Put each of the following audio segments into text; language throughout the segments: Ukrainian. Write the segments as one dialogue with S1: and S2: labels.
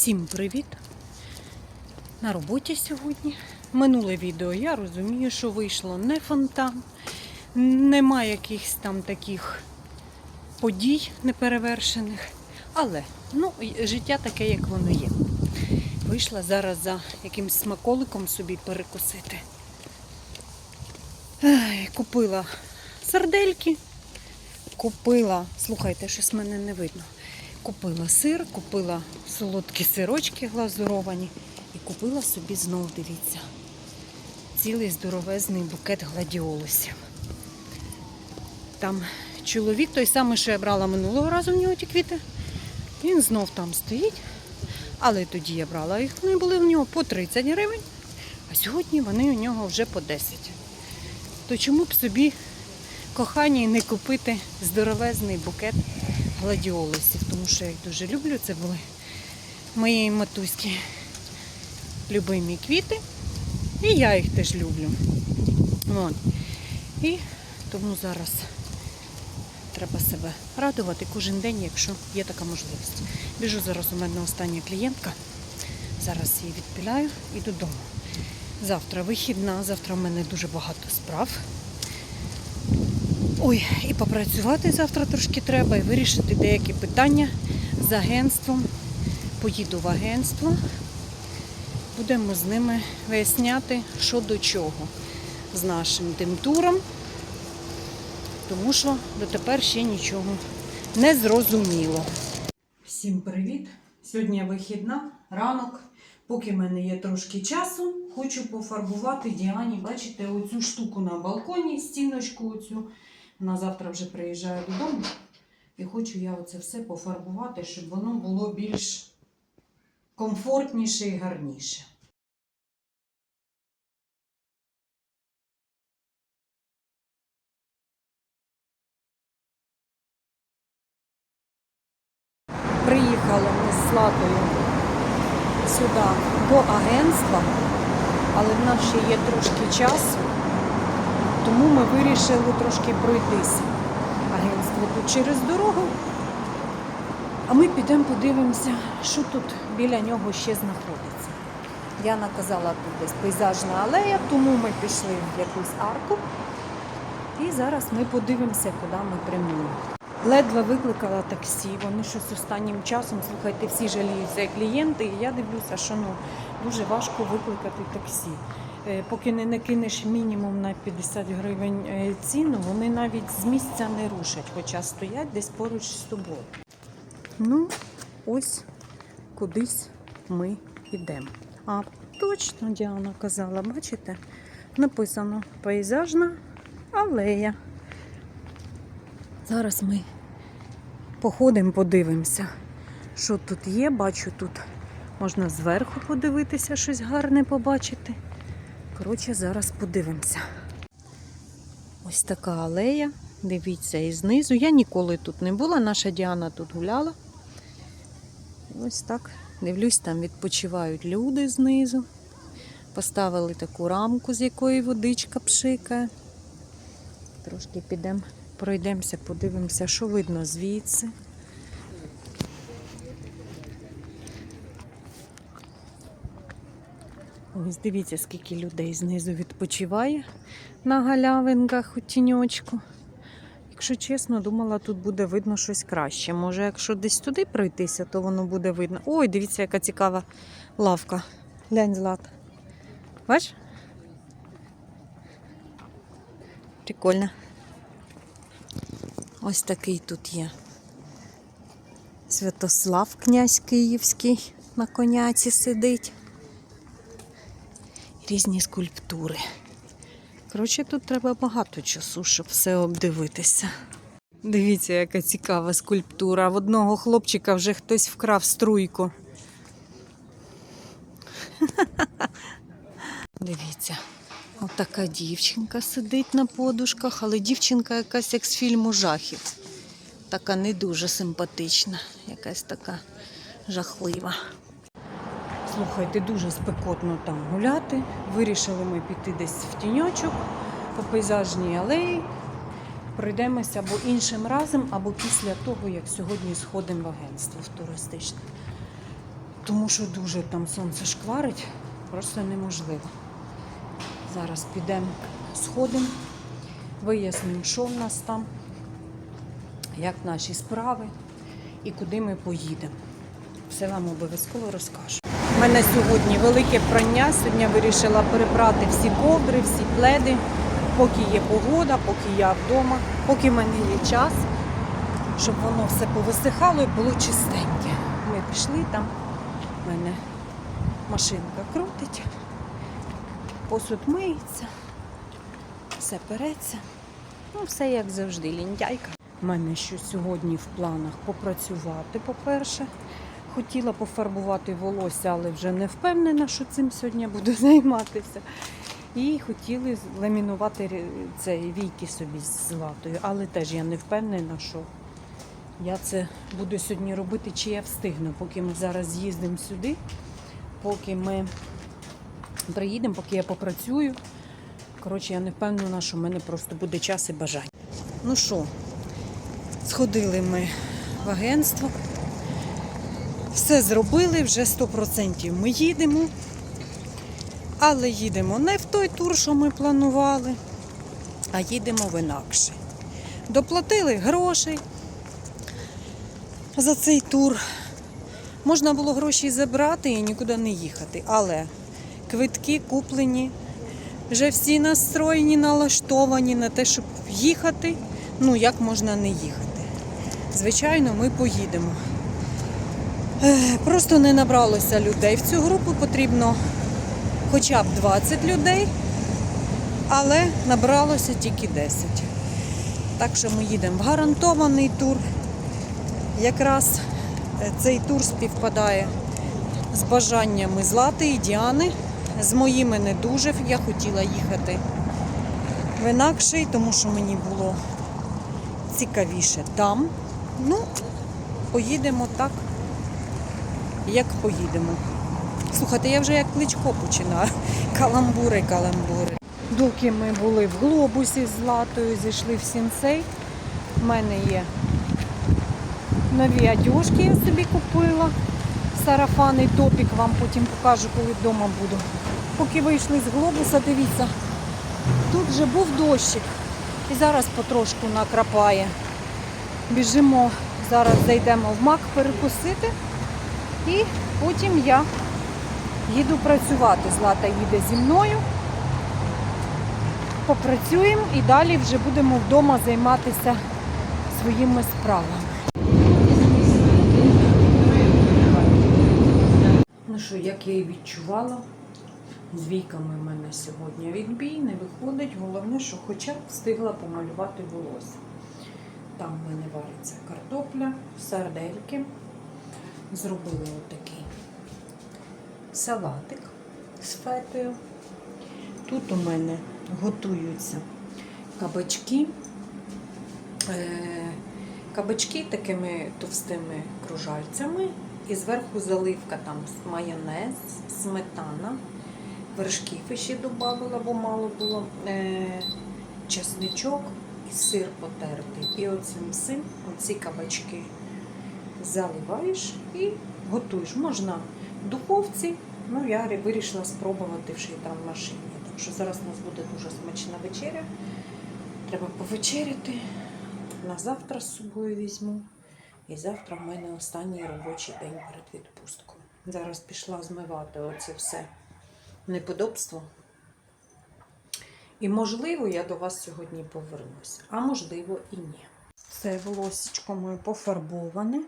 S1: Всім привіт! На роботі сьогодні. Минуле відео я розумію, що вийшло не фонтан, нема якихось там таких подій неперевершених. Але ну, життя таке, як воно є. Вийшла зараз за якимсь смаколиком собі перекусити. Ай, купила сардельки, купила, слухайте, щось мене не видно. Купила сир, купила солодкі сирочки глазуровані і купила собі знов, дивіться, цілий здоровезний букет гладіолусів. Там чоловік, той самий, що я брала минулого разу в нього ті квіти, він знов там стоїть. Але тоді я брала їх, вони були в нього по 30 гривень, а сьогодні вони у нього вже по 10. То чому б собі коханій не купити здоровезний букет гладіолусів, тому що я їх дуже люблю. Це були моєї матуські любимі квіти. І я їх теж люблю. От. І тому зараз треба себе радувати кожен день, якщо є така можливість. Біжу зараз у мене остання клієнтка. Зараз її відпіляю і додому. Завтра вихідна, завтра в мене дуже багато справ. Ой, і попрацювати завтра трошки треба, і вирішити деякі питання з агентством. Поїду в агентство, будемо з ними виясняти, що до чого з нашим тим туром, тому що дотепер ще нічого не зрозуміло. Всім привіт! Сьогодні вихідна, ранок. Поки в мене є трошки часу, хочу пофарбувати Діані, бачите, оцю штуку на балконі, стіночку оцю. Вона завтра вже приїжджає додому. І хочу я оце все пофарбувати, щоб воно було більш комфортніше і гарніше. Приїхали ми з Златою сюди до агентства, але в нас ще є трошки часу. Тому ми вирішили трошки пройтися. Агентство тут через дорогу. А ми підемо подивимося, що тут біля нього ще знаходиться. Я наказала тут десь пейзажна алея, тому ми пішли в якусь арку. І зараз ми подивимося, куди ми прямуємо. Ледве викликала таксі, вони щось останнім часом, слухайте, всі жаліються клієнти, і я дивлюся, що ну, дуже важко викликати таксі. Е, Поки не накинеш мінімум на 50 гривень е, ціну, вони навіть з місця не рушать, хоча стоять десь поруч з тобою. Ну, ось кудись ми йдемо. А точно Діана казала, бачите? Написано пейзажна алея. Зараз ми походимо, подивимося, що тут є. Бачу, тут можна зверху подивитися, щось гарне побачити. Коротше, зараз подивимося. Ось така алея. Дивіться, і знизу. Я ніколи тут не була, наша Діана тут гуляла. Ось так. Дивлюсь, там відпочивають люди знизу. Поставили таку рамку, з якої водичка пшикає. Трошки підемо, пройдемося, подивимося, що видно звідси. Ось дивіться, скільки людей знизу відпочиває на галявинках у тіньочку. Якщо чесно, думала, тут буде видно щось краще. Може, якщо десь туди пройтися, то воно буде видно. Ой, дивіться, яка цікава лавка. Глянь, Злат. Бач? Прикольно. Ось такий тут є. Святослав князь Київський на коняці сидить. Різні скульптури. Коротше, тут треба багато часу, щоб все обдивитися. Дивіться, яка цікава скульптура. В одного хлопчика вже хтось вкрав струйку. Дивіться, отака дівчинка сидить на подушках, але дівчинка якась як з фільму жахів. Така не дуже симпатична, якась така жахлива. Слухайте, дуже спекотно там гуляти. Вирішили ми піти десь в тіньочок по пейзажній алеї. Пройдемося або іншим разом, або після того, як сьогодні сходимо в агентство в туристичне. тому що дуже там сонце шкварить, просто неможливо. Зараз підемо, сходимо, вияснимо, що в нас там, як наші справи і куди ми поїдемо. Все вам обов'язково розкажу. У мене сьогодні велике прання. Сьогодні вирішила перебрати всі ковдри, всі пледи, поки є погода, поки я вдома, поки в мене є час, щоб воно все повисихало і було чистеньке. Ми пішли там, в мене машинка крутить, посуд миється, все переться. Ну, все як завжди, лінтяйка. У мене що сьогодні в планах попрацювати, по-перше. Хотіла пофарбувати волосся, але вже не впевнена, що цим сьогодні буду займатися. І хотіли ламінувати цей війки собі з златою. Але теж я не впевнена, що я це буду сьогодні робити, чи я встигну, поки ми зараз їздимо сюди, поки ми приїдемо, поки я попрацюю. Коротше, я не впевнена, що в мене просто буде час і бажання. Ну що, сходили ми в агентство. Все зробили, вже 100% ми їдемо. Але їдемо не в той тур, що ми планували, а їдемо в інакше. Доплатили грошей за цей тур. Можна було гроші забрати і нікуди не їхати. Але квитки куплені, вже всі настроєні, налаштовані на те, щоб їхати. Ну, як можна не їхати? Звичайно, ми поїдемо. Просто не набралося людей. В цю групу потрібно хоча б 20 людей, але набралося тільки 10. Так що ми їдемо в гарантований тур. Якраз е, цей тур співпадає з бажаннями Злати і Діани. З моїми не дуже. Я хотіла їхати в інакший, тому що мені було цікавіше там. Ну, поїдемо так, як поїдемо. Слухайте, я вже як кличко починаю. Каламбури, каламбури. Доки ми були в глобусі з Златою, зійшли в сінцей. У мене є нові одежки, я собі купила. Сарафан топік вам потім покажу, коли вдома буду. Поки вийшли з глобуса, дивіться, тут вже був дощик. І зараз потрошку накрапає. Біжимо, зараз зайдемо в мак перекусити. І потім я їду працювати. Злата їде зі мною. Попрацюємо і далі вже будемо вдома займатися своїми справами. Ну що, як я і відчувала, з в мене сьогодні відбій не виходить. Головне, що хоча б встигла помалювати волосся. Там в мене вариться картопля, сардельки. Зробили отакий салатик з фетою. Тут у мене готуються кабачки. Е, Кабачки такими товстими кружальцями. І зверху заливка там майонез, сметана. Вершків ще додавала, бо мало було. Е, чесничок і сир потертий. І оцим всім оці кабачки заливаєш і готуєш. Можна в духовці, ну я вирішила спробувати вже там в машині. Так що зараз у нас буде дуже смачна вечеря. Треба повечеряти. На завтра з собою візьму. І завтра в мене останній робочий день перед відпусткою. Зараз пішла змивати оце все неподобство. І можливо, я до вас сьогодні повернуся, а можливо і ні. Це волосечко моє пофарбоване.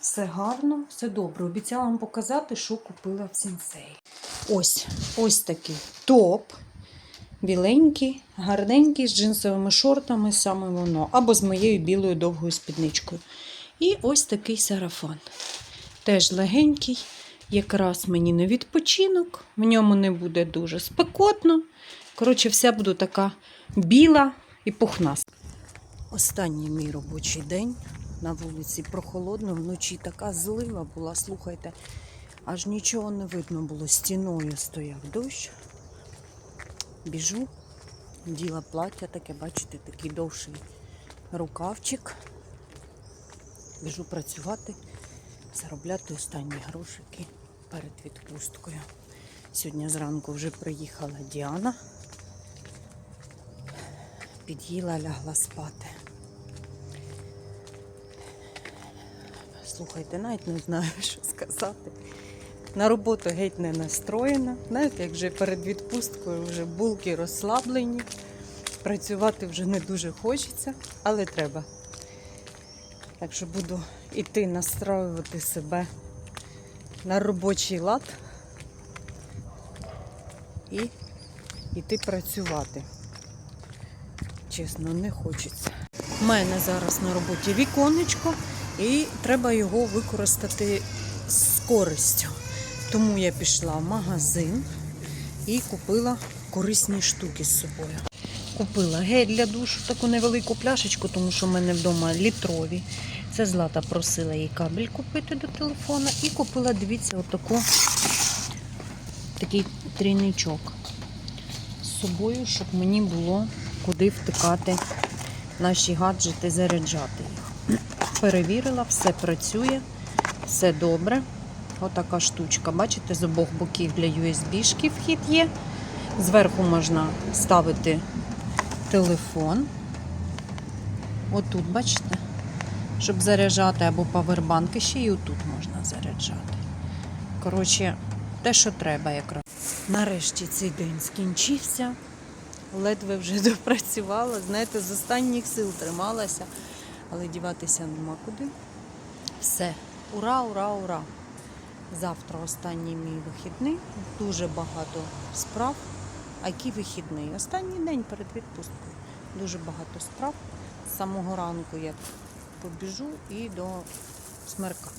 S1: Все гарно, все добре. Обіцяла вам показати, що купила в сінсей. Ось, ось такий топ. Біленький, гарненький, з джинсовими шортами, саме воно. Або з моєю білою довгою спідничкою. І ось такий сарафан. Теж легенький, якраз мені на відпочинок. В ньому не буде дуже спекотно. Коротше, вся буду така біла і пухнаста. Останній мій робочий день на вулиці прохолодно, вночі така злива була, слухайте, аж нічого не видно було. Стіною стояв дощ. Біжу, діла плаття таке, бачите, такий довший рукавчик. Біжу працювати. заробляти останні грошики перед відпусткою. Сьогодні зранку вже приїхала Діана. Під'їла, лягла спати. Слухайте, навіть не знаю, що сказати. На роботу геть не настроєна. Знаєте, як вже перед відпусткою вже булки розслаблені. Працювати вже не дуже хочеться, але треба. Так що буду йти настроювати себе на робочий лад і йти працювати. Чесно, не хочеться. У мене зараз на роботі віконечко, і треба його використати з користю. Тому я пішла в магазин і купила корисні штуки з собою. Купила гель для душу, таку невелику пляшечку, тому що в мене вдома літрові. Це Злата просила їй кабель купити до телефона. І купила, дивіться, отаку такий трійничок з собою, щоб мені було куди втикати наші гаджети, заряджати. Перевірила, все працює, все добре. Отака штучка. Бачите, з обох боків для USB-шки вхід є. Зверху можна ставити телефон. Отут, бачите, щоб заряджати або павербанки, ще і отут можна заряджати. Коротше, те, що треба якраз. Нарешті цей день скінчився. Ледве вже допрацювала. Знаєте, з останніх сил трималася, але діватися нема куди. Все. Ура, ура, ура! Завтра останній мій вихідний. Дуже багато справ. А який вихідний? Останній день перед відпусткою. Дуже багато справ. З самого ранку я побіжу і до смерка.